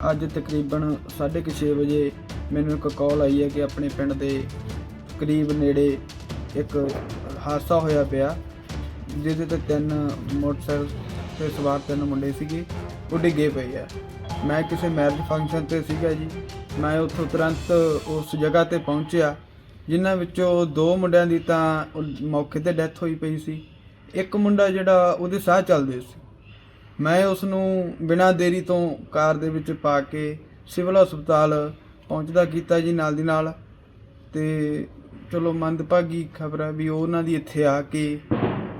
ਅੱਜ ਤਕਰੀਬਨ 6:30 ਵਜੇ ਮੈਨੂੰ ਇੱਕ ਕਾਲ ਆਈ ਹੈ ਕਿ ਆਪਣੇ ਪਿੰਡ ਦੇ ਕਰੀਬ ਨੇੜੇ ਇੱਕ ਹਾਦਸਾ ਹੋਇਆ ਪਿਆ, ਜਿਹਦੇ ਤੇ ਤਿੰਨ ਮੋਟਰਸਾਈਕਲ ਤੇ ਸਵਾਰ ਤਿੰਨ ਮੁੰਡੇ ਸੀਗੇ, ਉਹ ਡਿੱਗੇ ਪਏ ਆ। ਮੈਂ ਕਿਸੇ ਮੈਰਿਜ ਫੰਕਸ਼ਨ ਤੇ ਸੀਗਾ ਜੀ। ਮੈਂ ਉੱਥੋਂ ਤੁਰੰਤ ਉਸ ਜਗ੍ਹਾ ਤੇ ਪਹੁੰਚਿਆ, ਜਿਨ੍ਹਾਂ ਵਿੱਚੋਂ ਦੋ ਮੁੰਡਿਆਂ ਦੀ ਤਾਂ ਮੌਕੇ ਤੇ ਡੈਥ ਹੋਈ ਪਈ ਸੀ। ਇੱਕ ਮੁੰਡਾ ਜਿਹੜਾ ਉਹਦੇ ਸਾਹ ਚੱਲਦੇ ਸੀ। ਮੈਂ ਉਸ ਨੂੰ ਬਿਨਾਂ ਦੇਰੀ ਤੋਂ ਕਾਰ ਦੇ ਵਿੱਚ ਪਾ ਕੇ ਸਿਵਲ ਹਸਪਤਾਲ ਪਹੁੰਚਦਾ ਕੀਤਾ ਜੀ ਨਾਲ ਦੀ ਨਾਲ। ਤੇ ਚਲੋ ਮੰਦਭਾਗੀ ਖਬਰ ਹੈ ਵੀ ਉਹਨਾਂ ਦੀ ਇੱਥੇ ਆ ਕੇ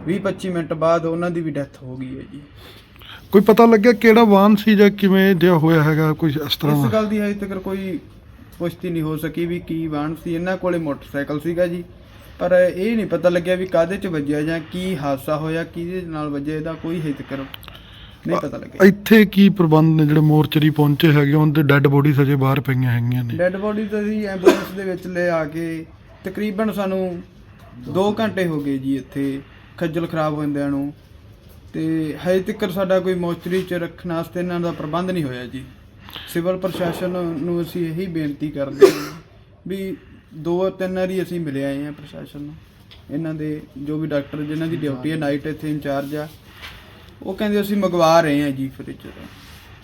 20-25 ਮਿੰਟ ਬਾਅਦ ਉਹਨਾਂ ਦੀ ਵੀ ਡੈਥ ਹੋ ਗਈ ਹੈ ਜੀ। ਕੋਈ ਪਤਾ ਲੱਗਿਆ ਕਿਹੜਾ ਵਾਹਨ ਸੀ ਜਾਂ ਕਿਵੇਂ ਜਿਹਾ ਹੋਇਆ ਹੈਗਾ ਕੋਈ ਇਸ ਤਰ੍ਹਾਂ ਇਸ ਗੱਲ ਦੀ ਹਜੇ ਤੱਕ ਕੋਈ ਪੁਸ਼ਟੀ ਨਹੀਂ ਹੋ ਸਕੀ ਵੀ ਕੀ ਵਾਹਨ ਸੀ। ਇਹਨਾਂ ਕੋਲੇ ਮੋਟਰਸਾਈਕਲ ਸੀਗਾ ਜੀ। ਪਰ ਇਹ ਨਹੀਂ ਪਤਾ ਲੱਗਿਆ ਵੀ ਕਾਹਦੇ ਚ ਵੱਜਿਆ ਜਾਂ ਕੀ ਹਾਦਸਾ ਹੋਇਆ ਕਿਹਦੇ ਨਾਲ ਵੱਜਿਆ ਇਹਦਾ ਕੋਈ ਹਜੇ ਤੱਕ ਨਹੀਂ ਪਤਾ ਲੱਗਿਆ। ਇੱਥੇ ਕੀ ਪ੍ਰਬੰਧ ਨੇ ਜਿਹੜੇ ਮੋਰਚਰੀ ਪਹੁੰਚੇ ਹੈਗੇ ਉਹਨਾਂ ਦੇ ਡੈੱਡ ਬੋਡੀ ਸਜੇ ਬਾਹਰ ਪਈਆਂ ਹੈਗੀਆਂ ਨੇ? ਡੈੱਡ ਬੋਡੀ ਤਾਂ ਅਸੀਂ ਐਂਬੂਲੈਂਸ ਦੇ ਵਿੱਚ ਲੈ ਆ ਕੇ ਤਕਰੀਬਨ ਸਾਨੂੰ 2 ਘੰਟੇ ਹੋ ਗਏ ਜੀ ਇੱਥੇ ਖੱਜਲ ਖਰਾਬ ਹੁੰਦਿਆਂ ਨੂੰ। ਤੇ ਹਜੇ ਤੱਕ ਸਾਡਾ ਕੋਈ ਮੋਚਰੀ ਚ ਰੱਖਣ ਵਾਸਤੇ ਇਹਨਾਂ ਦਾ ਪ੍ਰਬੰਧ ਨਹੀਂ ਹੋਇਆ ਜੀ। ਸਿਵਲ ਪ੍ਰਸ਼ਾਸਨ ਨੂੰ ਅਸੀਂ ਇਹੀ ਬੇਨਤੀ ਕਰਦੇ ਹਾਂ ਵੀ ਦੋ ਤਿੰਨ ਵਾਰੀ ਅਸੀਂ ਮਿਲੇ ਆਏ ਹਾਂ ਪ੍ਰਸ਼ਾਸਨ ਨੂੰ। ਇਹਨਾਂ ਦੇ ਜੋ ਵੀ ਡਾਕਟਰ ਜਿਨ੍ਹਾਂ ਦੀ ਡਿਊਟੀ ਹੈ ਨਾਈਟ ਇੱਥੇ ਇੰਚਾਰਜ ਆ ਉਹ ਕਹਿੰਦੇ ਅਸੀਂ ਮੰਗਵਾ ਰਹੇ ਹਾਂ ਜੀ ਫ੍ਰਿਜ ਤੋਂ।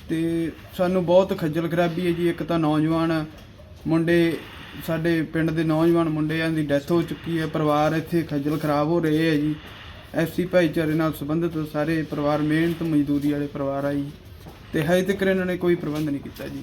ਤੇ ਸਾਨੂੰ ਬਹੁਤ ਖੱਜਲ ਖਰਾਬੀ ਹੈ ਜੀ, ਇੱਕ ਤਾਂ ਨੌਜਵਾਨ ਮੁੰਡੇ, ਸਾਡੇ ਪਿੰਡ ਦੇ ਨੌਜਵਾਨ ਮੁੰਡਿਆਂ ਦੀ ਡੈਥ ਹੋ ਚੁੱਕੀ ਹੈ, ਪਰਿਵਾਰ ਇੱਥੇ ਖੱਜਲ ਖਰਾਬ ਹੋ ਰਹੇ ਹੈ ਜੀ। ਐਸਸੀ ਭਾਈਚਾਰੇ ਨਾਲ ਸੰਬੰਧਿਤ ਸਾਰੇ ਪਰਿਵਾਰ, ਮਿਹਨਤ ਮਜ਼ਦੂਰੀ ਵਾਲੇ ਪਰਿਵਾਰ ਆ ਜੀ। ਤੇ ਹਜੇ ਤੱਕ ਇਹਨਾਂ ਨੇ ਕੋਈ ਪ੍ਰਬੰਧ ਨਹੀਂ ਕੀਤਾ ਜੀ।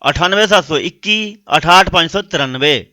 98721 68593